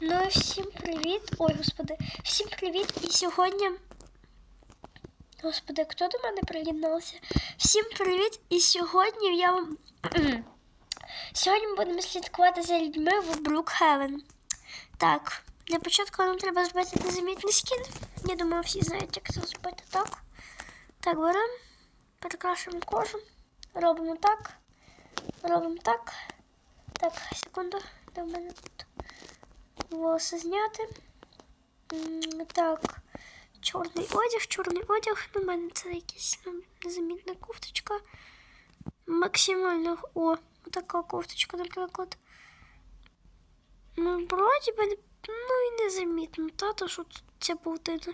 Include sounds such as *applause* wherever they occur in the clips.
Ну і всім привіт. Ой, господи, всім привіт. І сьогодні. Господи, хто до мене приєднався? Всім привіт! І сьогодні я вам. *clears throat* сьогодні ми будемо слідкувати за людьми в Брукхевен. Так, для початку нам треба зробити незамітний скін. Я думаю, всі знають, як це зробити так. Так, беремо, перекрашуємо кожу. Робимо так. Робимо так. Так, секунду. Де в мене тут? Волоси зняти. М, Так, чорний одяг, чорний одяг. В мене це ну, незамітна кофточка. Максимально. О, така кофточка, наприклад. Ну, вроді би, не- ну і незамітно, та, то що тут ця паутина.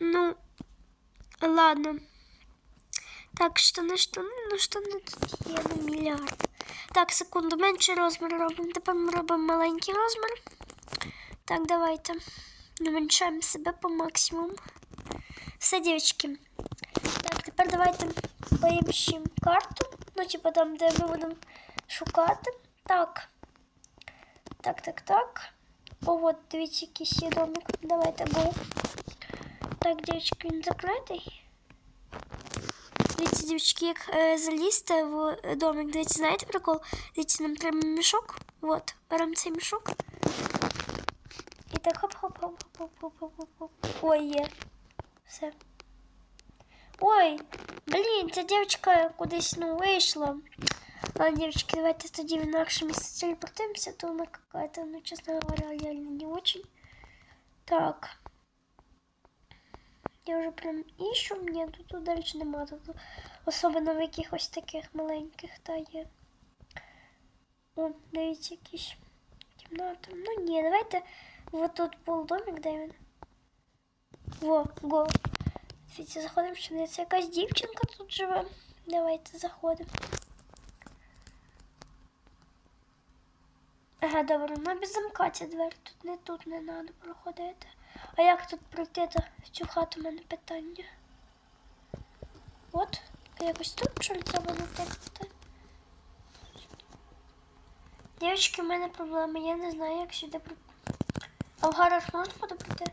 Ну, ладно. Так, штани, штани, ну штани тут є на мільярд. Так, секунду, менший розмір робимо. Тепер ми робимо маленький розмір. Так, давайте. Наміншаємо себе по максимуму. Все, дівчатки. Так, тепер давайте поїмщимо карту. Ну, типу там, де ми будемо шукати. Так. Так, так, так. О, от, дивіться, якийсь є домик. Давайте go. Так, дівчатки, він закритий. Дивіться, дівчатки, як е, залізти в домик. Дивіться, знаєте прикол? Дивіться, нам треба мішок. От, беремо цей мішок. І так хоп-хоп-хоп-хоп-хоп-хоп-хоп. Ой, є. Все. Ой, блін, ця дівчинка кудись ну, вийшла. Ладно, девочки, давайте тоді в інакше місце телепортуємося, то вона какая-то, ну, честно говоря, реально не очень. Так. Я вже прям іщу, ні, тут, далі нема. Тут особливо в якихось таких маленьких та є. О, дивіться, якісь кімната. Ну ні, давайте вот тут був домик, де він. Во, го. Дивіться, заходимо, що не це якась дівчинка тут живе. Давайте заходимо. Ага, добре, ну без замка ця двері. Тут не тут не треба проходити. А як тут пройти в цю хату мене питання? От, а якось тут що ли треба? Дівчатки, в мене проблема, я не знаю, як сюди пройти. А в гараж можна буде пройти?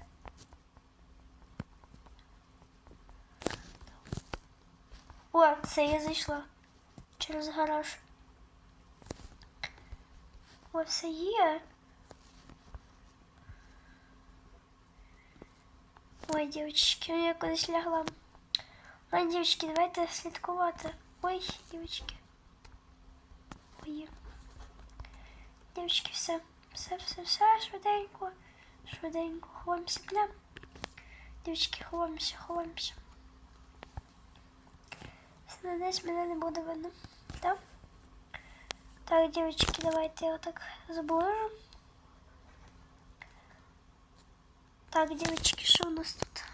О, це я зайшла через гараж. О, це є. Ой, дівчатки, я кудись лягла. Ладно, дівчатки, давайте слідкувати. Ой, дівчатки. Ой. Дівчатки, все. Все, все, все, швиденько. Швиденько. Ховаємося для. Дівчатки, ховаємося, ховаємося. Надеюсь, мене не буде видно. Так? Так, девочки, давайте я вот так заближу. Так, девочки, что у нас тут?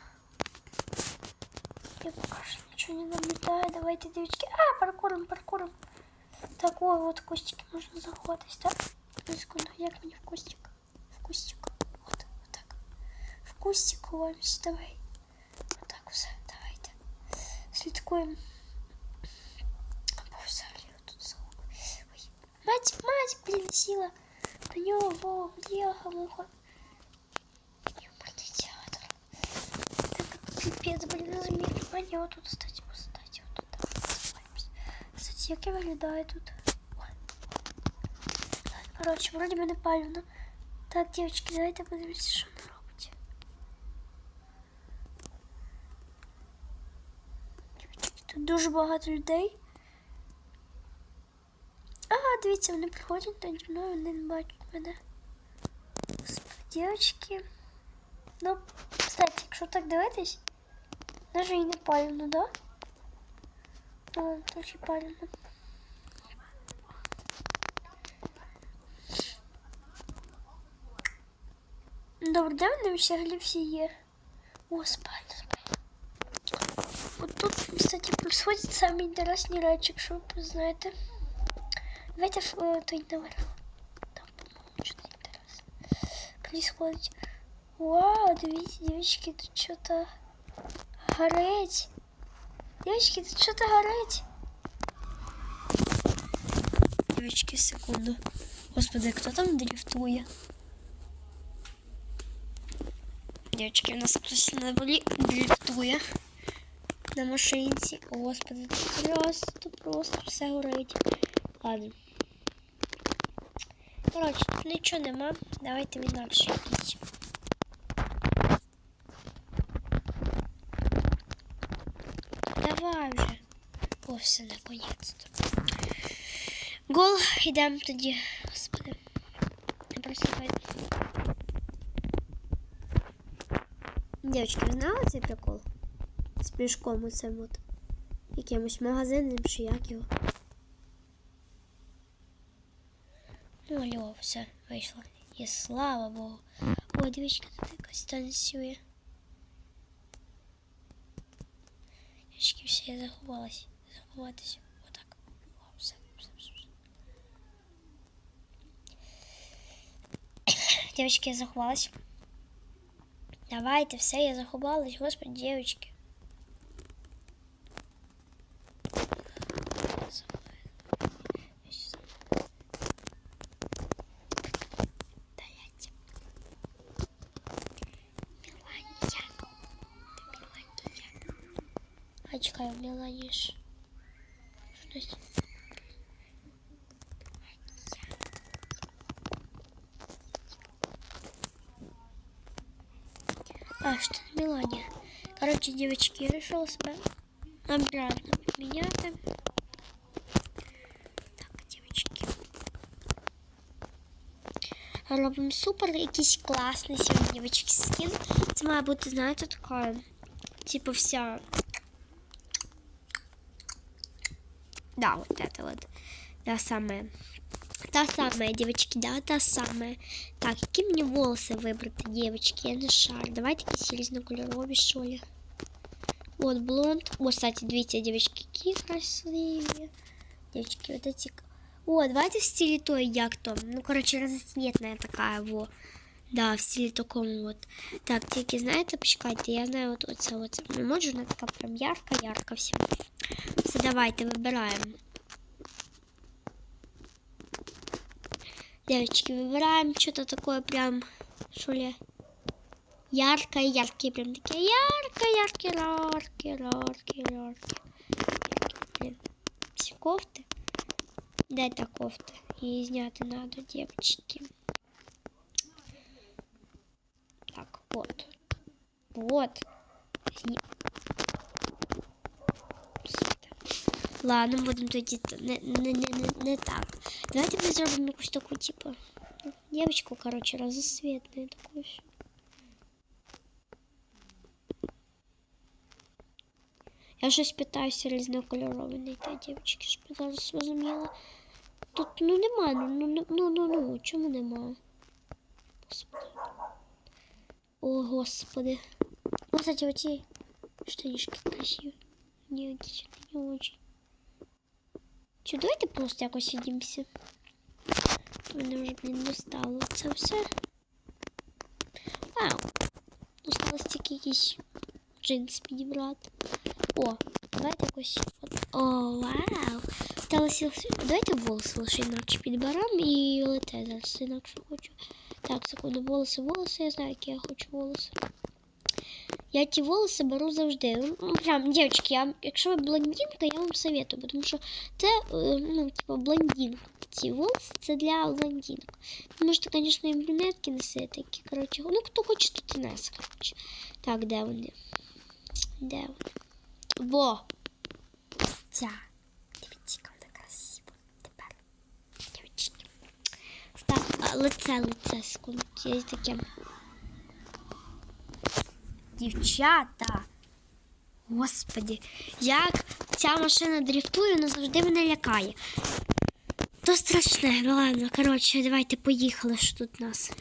Я пока что ничего не наблюдаю. Давайте, девочки. А, паркуром, паркуром. Так, ой, вот в кустики можно заходить, так? Одну секунду, як мені в кустик? В кустик. Вот, вот так. В кустик ховаемся, давай. Вот так все, давайте. Слідкуємо. Боже, взагалі тут звук. Ой. Мать, мать, блін, сіла. До нього, во, бляха, муха. Так, пипец, блин, размер. А не, вот тут, кстати, вот, кстати, вот тут, давай, посмотримся. Кстати, як я виглядаю тут? Ой. Короче, вроде бы не палевно. Так, девочки, давайте подивимося, що вона робить. Дівчатки, тут дуже багато людей. А, дивіться, вони приходять наді мною, вони не бачать мене. Господи, Дівчатки. Ну, кстати, якщо так дивитись, навіть і не палівно, да? Ну, трохи палівно. Добре, де вони взагалі всі є? О, спальня, спальня. Вот тут, кстати, происходит самые интересные речі, якщо ви знаєте. Давайте в э, той наверх. Там, по-моему, что-то интересное происходит. Вау, дивіться, девочки, тут что-то горить? Дівчатки, тут що то горить? Дівчатки, секунду. Господи, хто там дріфтує? Дівчатки, у нас хтось на волі дрифтує. На машинці. Господи, просто, просто все горить. Ладно. Короче, тут нічого нема. Давайте інакше якісь. О, все, наконец-то. Гол, йдемо тоді. Господи. Я просто. Дівчатки, ви знали цей прикол? З пішком оцим от. Якимось магазином чи як його. Ну, алло, все, вийшло. І слава Богу. О, дівчатка, тут якась танцює. Дівчатки, все, я заховалась. Заховатися. Отак. О, все, все, все. Дівчатки, я заховалась. Давайте, все, я заховалась. Господи, дівчатки. А, что это Мелания? Короче, девочки, я решила себя обратно поменять. Так, девочки. Робимо супер якийсь класний сьогодні, девочки, скін. Це має бути, знаєте, така, типу, вся. Да, вот это вот. Та самая. Та самая, девочки, да, та самая. Так, які мені волоси вибрати, девочки? Я не шар. Давайте якісь різнокольорові, що ли. Вот блонд. О, кстати, дивіться, девочки, які красиві. Девочки, вот эти... О, давайте в стиле той, як то. Ну, короче, разноцветная такая, во. Да, в стилі такому вот. Так, тільки знаєте, почекайте, я знаю от оце от. Не можу, вона така прям ярка-ярка вся. Все, давайте, вибираємо. Девочки, выбираем что-то такое прям, что ли, яркое, яркие, прям такие яркое, яркие, яркие, яркие, яркие. Все кофты. Да, это кофта. И зняты надо, девочки. Так, вот. Вот. Ладно, будемо тоді не, не, не, не, не так. Давайте ми зробимо якусь таку, типу, ну, девочку, короче, разноцветную такую. всю. Я щось питаюся різнокольорові знайти, дівчатки, щоб я зараз зрозуміла. Тут ну нема, ну ну ну ну ну, ну чому нема? Господи. О, господи. Ну, кстати, оці штанишки красиві. Ні, дійсно, не очень. Чи давайте просто якось сидімося? Мене вже, блін, достало це все. Вау. Осталось тільки якийсь джинс підібрати. О, давайте якось. От. О, вау. Осталось... Давайте волоси лише інакше підберемо і лете зараз інакше хочу. Так, секунду, волоси, волоси, я знаю, які я хочу волоси. Я ті волоси беру завжди. Ну, прям, дівчатки, я, якщо ви блондинка, я вам советую, тому що це, е, ну, типу, блондинка. Ці волоси це для блондинок. Ви можете, звісно, і брюнетки носити такі, коротше. Ну, хто хоче, то і несе, коротше. Так, де вони? Де вони? Во! Ця. Дивіться, яка вона красива. Тепер. Дівчатки. Так, а, лице, лице, секунду. Є таке. Дівчата. Господи, як ця машина дрифтує, вона завжди мене лякає. То страшне, ну ладно, коротше, давайте поїхали, що тут у нас.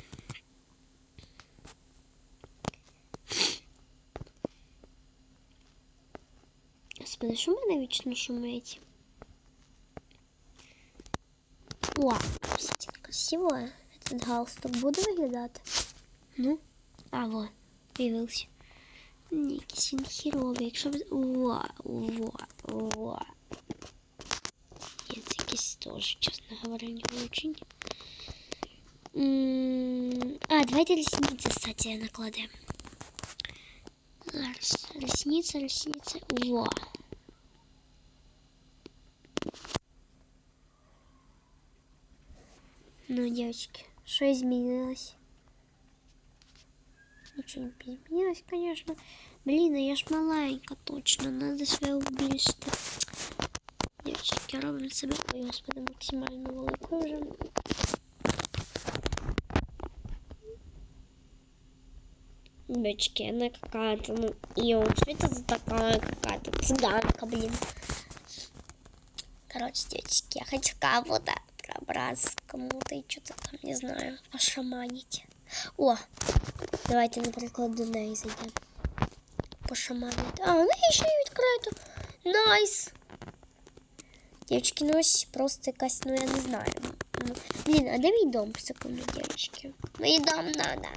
Господи, що в мене вічно шумить? О, кстати, красиво. Этот галстук буде виглядати? Ну, а вот, появився. Ні, якийсь він хіровий, якщо б... О, о, о. Ні, це якийсь теж, чесно говоря, не очень. М, А, давайте ресницы, кстати, накладем. Зараз. Ресница, ресница. Во. Ну, девочки, что изменилось? Не изменилось, конечно. Блин, а я ж маленька, точно. Надо себе убільшити. Девочки, робимо себе, ой, господи, максимально великою вже. Девочки, она какая-то, ну, ее что это за такая какая-то цыганка, блин. Короче, девочки, я хочу кого-то пробраться кому-то и что-то там, не знаю, пошаманить. О, давайте, наприклад, до неї зайдемо. Пошаманити. А, вона ще й відкрито. Найс! Девочки, ну ось просто якась, ну я не знаю. Ну, Блін, а де мій дом, секунду, девочки? Мій дом надо.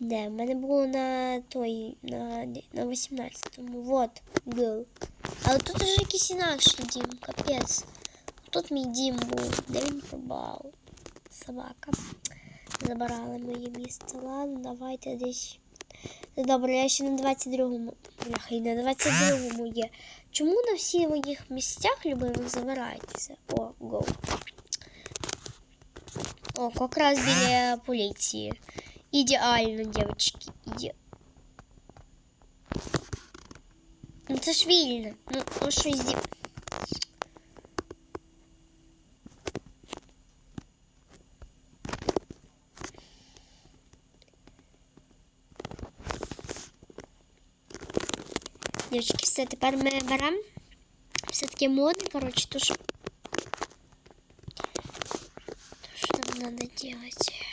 Де? В мене було на той, на, на 18-му. Вот, был. Але тут уже якийсь інакший дім, капець. Тут мій дім був, де він пропав. Собака. Забирали моє місце. Ладно, давайте десь. Добре, я ще на 22-му. Бляха, і на 22-му є. Чому на всіх моїх місцях любимих забираєтеся? О, гоу. О, якраз біля поліції. Ідеально, дівчатки, іде. Ну це ж вільно. Ну, ну що зі... Дівчатки, все, тепер ми беремо. Все-таки модно, короче, то що... То, що нам надо делать.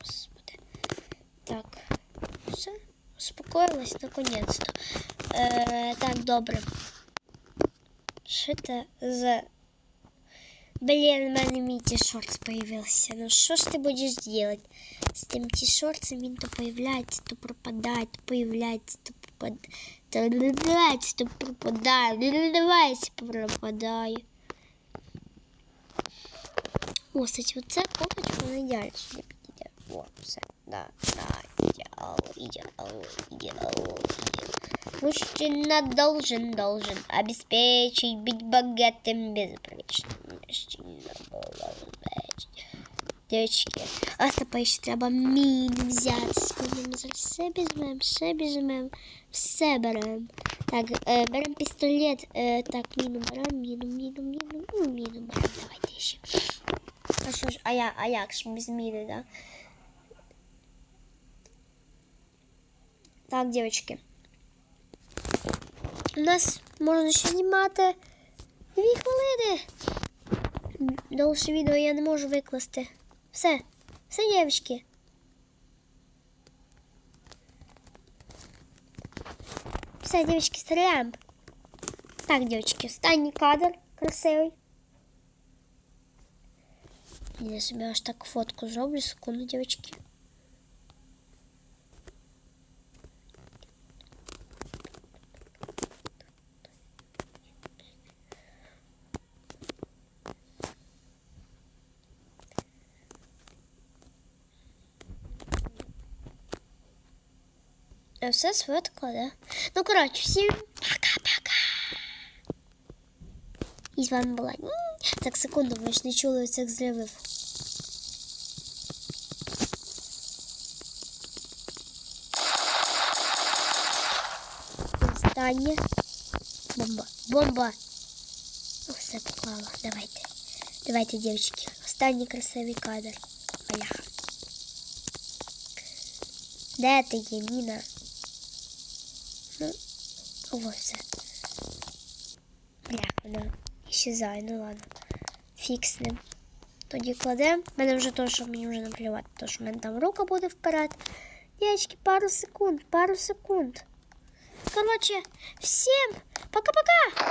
Господи. Так. Все. Успокоилась наконец-то. Е, так, добре. Що це за... Блин, у мене мій тішорт появился. Ну что ж ты будешь делать? С тем тишортом він то появляется, то пропадает, то появляется, то пропадает, то появляется, то пропадает, доливається, пропадає. О, кстати, вот це копочка на ідеально сюди підійде. О, все, да, да, ідеал, ідеал, ідеал, ідеал. Мужчина должен, должен обеспечить быть богатым безупречным. Мужчина должен быть. Девочки, а стопа ще треба міни взяти. Сьогодні ми зараз все візьмемо, все візьмемо, все беремо. Так, е, беремо пістолет. Е, так, міну беремо, міну, міну, міну, ну, міну беремо. Давайте ще. А що ж, а, я, а як ж без міни, да? Так, девочки. У нас можна ще знімати дві хвилини. Довше відео я не можу викласти. Все, все, дівчатки. Все, дівчатки, стріляємо. Так, дівчатки, останній кадр красивий. Я собі аж так фотку зроблю, секунду, дівчатки. Все швидко, да? Ну, коротше, всім пока-пока. І з вами була. М, Так, секунду, ви ж не чули оцих зривів. Останнє. Бомба. Бомба. О, все поклала. Давайте. Давайте, дівчатки. Останній красивий кадр. Бляха. Де ти є, Міна? Ну, ось все. Бля, вона исчезає, ну ладно. Фікснем. Тоді кладемо. У мене вже то, що мені вже наплювати, то що в мене там рука буде вперед. Дівчатки, пару секунд, пару секунд. Короче, всім пока-пока!